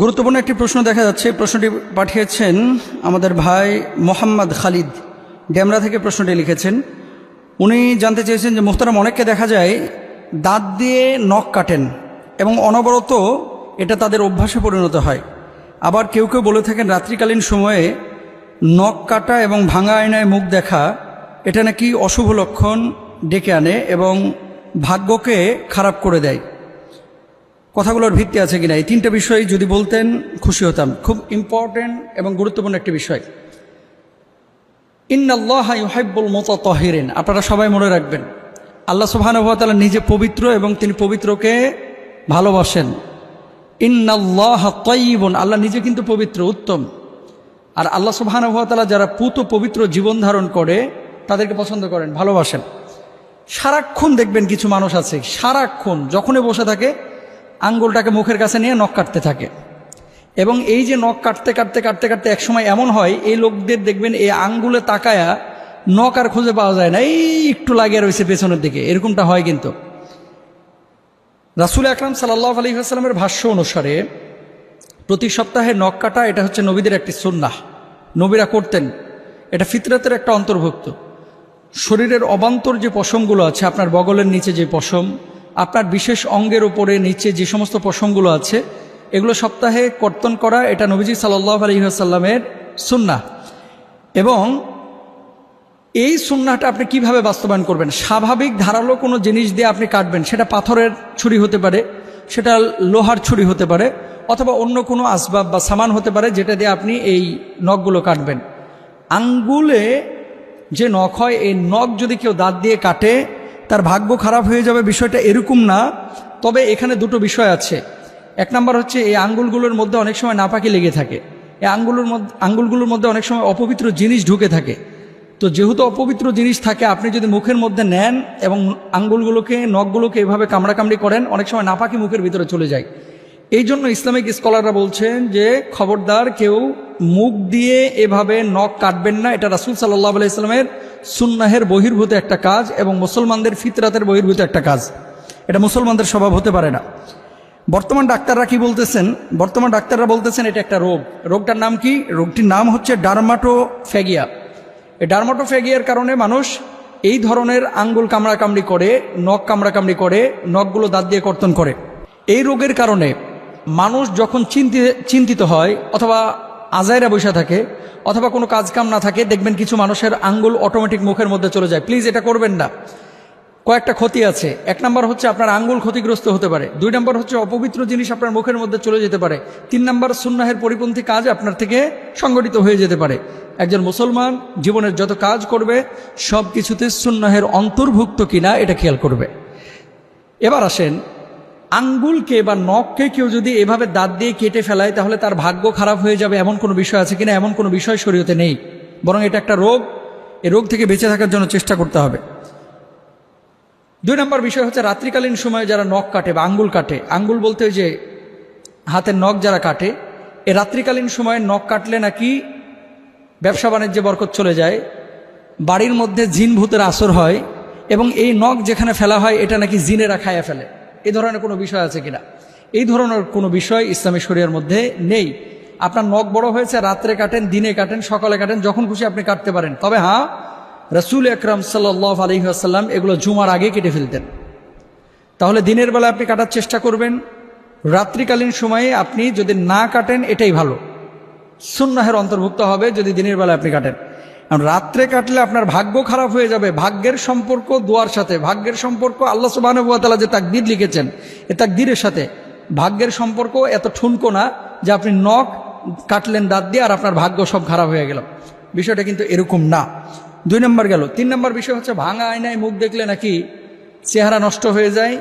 গুরুত্বপূর্ণ একটি প্রশ্ন দেখা যাচ্ছে। প্রশ্নটি পাঠিয়েছেন আমাদের ভাই মোহাম্মদ খালিদ। ড্যামরা থেকে প্রশ্নটি লিখেছেন। উনি জানতে চেয়েছেন যে মুখতারাম অনেককে দেখা যায় দাঁত দিয়ে নখ কাটেন এবং অনবরত এটা তাদের অভ্যাসে পরিণত হয়। আবার কেউ কেউ বলে থাকেন, রাত্রিকালীন সময়ে নখ কাটা এবং ভাঙা আয়নায় মুখ দেখা, এটা নাকি অশুভ লক্ষণ ডেকে আনে এবং ভাগ্যকে খারাপ করে দেয়। কথাগুলোর ভিত্তি আছে কিনা? এই তিনটা বিষয় যদি বলতেন, খুশি হতাম। খুব ইম্পর্টেন্ট এবং গুরুত্বপূর্ণ একটি বিষয়। ইন্নাল্লাহাইবুল মত তহিরেন আপনারা সবাই মনে রাখবেন, আল্লাহ সুবাহানুভাতালা নিজে পবিত্র এবং তিনি পবিত্রকে ভালোবাসেন। ইন্নাল্লাহ তয়িবন আল্লাহ নিজে কিন্তু পবিত্র, উত্তম। আর আল্লাহ সুবাহানুভাতালা যারা পুত পবিত্র জীবন ধারণ করে, তাদেরকে পছন্দ করেন, ভালোবাসেন। সারাক্ষণ দেখবেন কিছু মানুষ আছে, সারাক্ষণ যখনই বসে থাকে আঙ্গুলটাকে মুখের কাছে নিয়ে নখ কাটতে থাকে। এবং এই যে নখ কাটতে কাটতে কাটতে কাটতে একসময় এমন হয়, এই লোকদের দেখবেন এই আঙ্গুলে তাকায়া নখ আর খুঁজে পাওয়া যায় না, এই একটু লাগিয়ে রয়েছে পেছনের দিকে। এরকমটা হয় কিন্তু। রাসুল আকরাম সাল্লাহ আলহিহাস্লামের ভাষ্য অনুসারে, প্রতি সপ্তাহে নখ কাটা এটা হচ্ছে নবীদের একটি সুন্নাহ। নবীরা করতেন। এটা ফিতরাতের একটা অন্তর্ভুক্ত। শরীরের অবান্তর যে পশমগুলো আছে, আপনার বগলের নিচে যে পশম আপনার বিশেষ অঙ্গের ওপরে নিচে যে সমস্ত প্রসঙ্গগুলো আছে, এগুলো সপ্তাহে কর্তন করা এটা নবীজি সাল্লাহ আলহিহাসাল্লামের সুন্না। এবং এই সুন্নাটা আপনি কীভাবে বাস্তবায়ন করবেন? স্বাভাবিক ধারালো কোনো জিনিস দিয়ে আপনি কাটবেন, সেটা পাথরের ছুরি হতে পারে, সেটা লোহার ছুরি হতে পারে, অথবা অন্য কোনো আসবাব বা সামান হতে পারে যেটা দিয়ে আপনি এই নখগুলো কাটবেন। আঙ্গুলে যে নখ হয়, এই নখ যদি কেউ দাঁত দিয়ে কাটে তার ভাগ্য খারাপ হয়ে যাবে বিষয়টা এরকম না। তবে এখানে দুটো বিষয় আছে। এক নম্বর হচ্ছে, এই আঙ্গুলগুলোর মধ্যে অনেক সময় নাপাকি লেগে থাকে। এই আঙ্গুলের মধ্যে, আঙ্গুলগুলোর মধ্যে অনেক সময় অপবিত্র জিনিস ঢুকে থাকে। তো যেহেতু অপবিত্র জিনিস থাকে, আপনি যদি মুখের মধ্যে নেন এবং আঙ্গুলগুলোকে, নখগুলোকে এভাবে কামড়াকামড়ি করেন, অনেক সময় নাপাকি মুখের ভিতরে চলে যায়। এই জন্য ইসলামিক স্কলাররা বলছেন যে, খবরদার কেউ মুখ দিয়ে এভাবে নখ কাটবেন না। এটা রাসুল সাল্লাহ আলাইস্লামের সুন্নাহের বহির্ভূত একটা কাজ এবং মুসলমানদের ফিতরাতের বহির্ভূত একটা কাজ। এটা মুসলমানদের স্বভাব হতে পারে না। বর্তমান ডাক্তাররা কি বলতেছেন? বর্তমান ডাক্তাররা বলতেছেন এটা একটা রোগ। রোগটার নাম কি? রোগটির নাম হচ্ছে ডার্মাটোফ্যাগিয়া। এই ডার্মাটোফ্যাগিয়ার কারণে মানুষ এই ধরনের আঙ্গুল কামড়াকামড়ি করে, নখ কামড়াকামড়ি করে, নখগুলো দাঁত দিয়ে কর্তন করে। এই রোগের কারণে মানুষ যখন চিন্তিত চিন্তিত হয় অথবা আজাইরা বসে থাকে, অথবা কোনো কাজকাম না থাকে, দেখবেন কিছু মানুষের আঙ্গুল অটোমেটিক মুখের মধ্যে চলে যায়। প্লিজ এটা করবেন না। কয়েকটা ক্ষতি আছে। এক নম্বর হচ্ছে আপনার আঙ্গুল ক্ষতিগ্রস্ত হতে পারে। দুই নম্বর হচ্ছে অপবিত্র জিনিস আপনার মুখের মধ্যে চলে যেতে পারে। তিন নম্বর, সুন্নাহের পরিপন্থী কাজ আপনার থেকে সংগঠিত হয়ে যেতে পারে। একজন মুসলমান জীবনের যত কাজ করবে সব কিছুতে সুন্নাহের অন্তর্ভুক্ত কিনা, এটা খেয়াল করবে। এবার আসেন আঙ্গুলকে বা নখকে কেউ যদি এভাবে দাঁত দিয়ে কেটে ফেলায়, তাহলে তার ভাগ্য খারাপ হয়ে যাবে এমন কোনো বিষয় আছে কিনা? এমন কোনো বিষয় শরীয়তে নেই। বরং এটা একটা রোগ। এই রোগ থেকে বেঁচে থাকার জন্য চেষ্টা করতে হবে। দুই নম্বর বিষয় হচ্ছে রাত্রিকালীন সময়ে যারা নখ কাটে বা আঙ্গুল কাটে, আঙ্গুল বলতে যে হাতের নখ যারা কাটে, এ রাত্রিকালীন সময়ে নখ কাটলে নাকি ব্যবসা বাণিজ্যে বরকত চলে যায়, বাড়ির মধ্যে জিন ভূতের আসর হয়, এবং এই নখ যেখানে ফেলা হয়, এটা নাকি জিনেরা খাইয়া ফেলে। এই ধরনের কোনো বিষয় আছে কিনা? এই ধরনের কোনো বিষয় ইসলামী শরিয়ার মধ্যে নেই। আপনার নখ বড় হয়েছে, রাত্রে কাটেন, দিনে কাটেন, সকালে কাটেন, যখন খুশি আপনি কাটতে পারেন। তবে হ্যাঁ রসুল আকরম সাল্লাহ আলহিহাসাল্লাম এগুলো জুমার আগে কেটে ফেলতেন। তাহলে দিনের বেলা আপনি কাটার চেষ্টা করবেন। রাত্রিকালীন সময়ে আপনি যদি না কাটেন, এটাই ভালো। সুন্নাহের অন্তর্ভুক্ত হবে যদি দিনের বেলা আপনি কাটেন। রাত্রে কাটলে আপনার ভাগ্য খারাপ হয়ে যাবে। ভাগ্যের সম্পর্ক দোয়ার সাথে। ভাগ্যের সম্পর্ক আল্লাহ সুবাহানুয়াতালা যে তাকদির লিখেছেন, এ তাকদিরের সাথে। ভাগ্যের সম্পর্ক এত ঠুনকো না যে আপনি নখ কাটলেন দাঁত দিয়ে আর আপনার ভাগ্য সব খারাপ হয়ে গেল। বিষয়টা কিন্তু এরকম না। দুই নম্বর গেল। তিন নম্বর বিষয় হচ্ছে ভাঙা আয়নায় মুখ দেখলে নাকি চেহারা নষ্ট হয়ে যায়,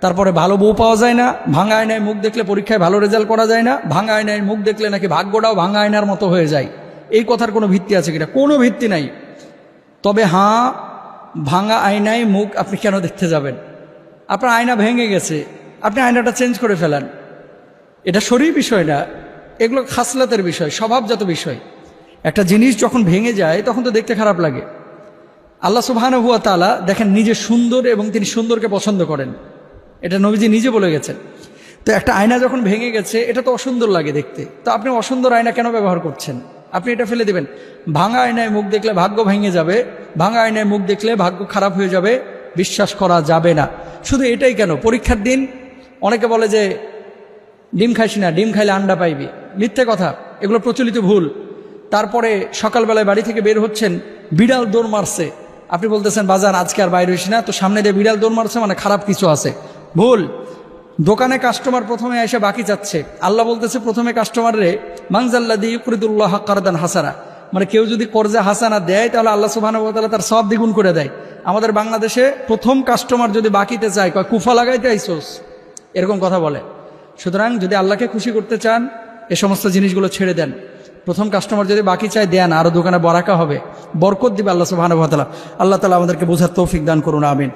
তারপরে ভালো বউ পাওয়া যায় না। ভাঙা আয়নায় মুখ দেখলে পরীক্ষায় ভালো রেজাল্ট করা যায় না। ভাঙা আয়নায় মুখ দেখলে নাকি ভাগ্যটাও ভাঙা আয়নার মতো হয়ে যায়। এই কথার কোনো ভিত্তি আছে কিনা? কোনো ভিত্তি নাই। তবে হাঁ, ভাঙা আয়নায় মুখ আপনি কেন দেখতে যাবেন? আপনার আয়না ভেঙে গেছে। আপনি আয়নাটা চেঞ্জ করে ফেলেন। এটা শরীর বিষয় না, এগুলো খাসলাতের বিষয়, স্বভাবজাত বিষয়। একটা জিনিস যখন ভেঙে যায়, তখন তো দেখতে খারাপ লাগে। আল্লাহ সুবাহান হুয়া তালা দেখেন নিজে সুন্দর এবং তিনি সুন্দরকে পছন্দ করেন। এটা নবীজি নিজে বলে গেছেন। তো একটা আয়না যখন ভেঙে গেছে, এটা তো অসুন্দর লাগে দেখতে। তো আপনি অসুন্দর আয়না কেন ব্যবহার করছেন? আপনি এটা ফেলে দেবেন। ভাঙা আয়নায় মুখ দেখলে ভাগ্য ভেঙে যাবে, ভাঙা আয়নায় মুখ দেখলে ভাগ্য খারাপ হয়ে যাবে, বিশ্বাস করা যাবে না। শুধু এটাই কেন? পরীক্ষার দিন, অনেকে বলে যে, ডিম খাইস না, ডিম খাইলে আন্ডা পাইবি। মিথ্যে কথা, এগুলো প্রচলিত ভুল। তারপরে সকালবেলায় বাড়ি থেকে বের হচ্ছেন, বিড়াল দৌড় মারছে। আপনি বলতেছেন, বাজার, আজকে আর বাইরে হইস না। তো সামনে দিয়ে বিড়াল দৌড় মারছে মানে খারাপ কিছু আছে। ভুল। দোকানে কাস্টমার প্রথমে এসে বাকি যাচ্ছে আল্লাহ বলতেছে, প্রথমে কাস্টমাররে মাংজাল্লাদি ইকরিদুল্লাহ কারদান হাসানা। মানে কেউ যদি কর্জা হাসানা দেয়, তাহলে আল্লাহ সুবাহ তার সব দ্বিগুণ করে দেয়। আমাদের বাংলাদেশে প্রথম কাস্টমার যদি বাকিতে চায়, কয়, কুফা লাগাইতে আইসোস? এরকম কথা বলে। সুতরাং যদি আল্লাহকে খুশি করতে চান, এ সমস্ত জিনিসগুলো ছেড়ে দেন। প্রথম কাস্টমার যদি বাকি চায়, দেন আরও দোকানে বরাকা হবে। বরকত দিবে আল্লাহ সুবাহ আল্লাহ তালা আমাদেরকে বোঝার তৌফিক দান করুন, আমিন।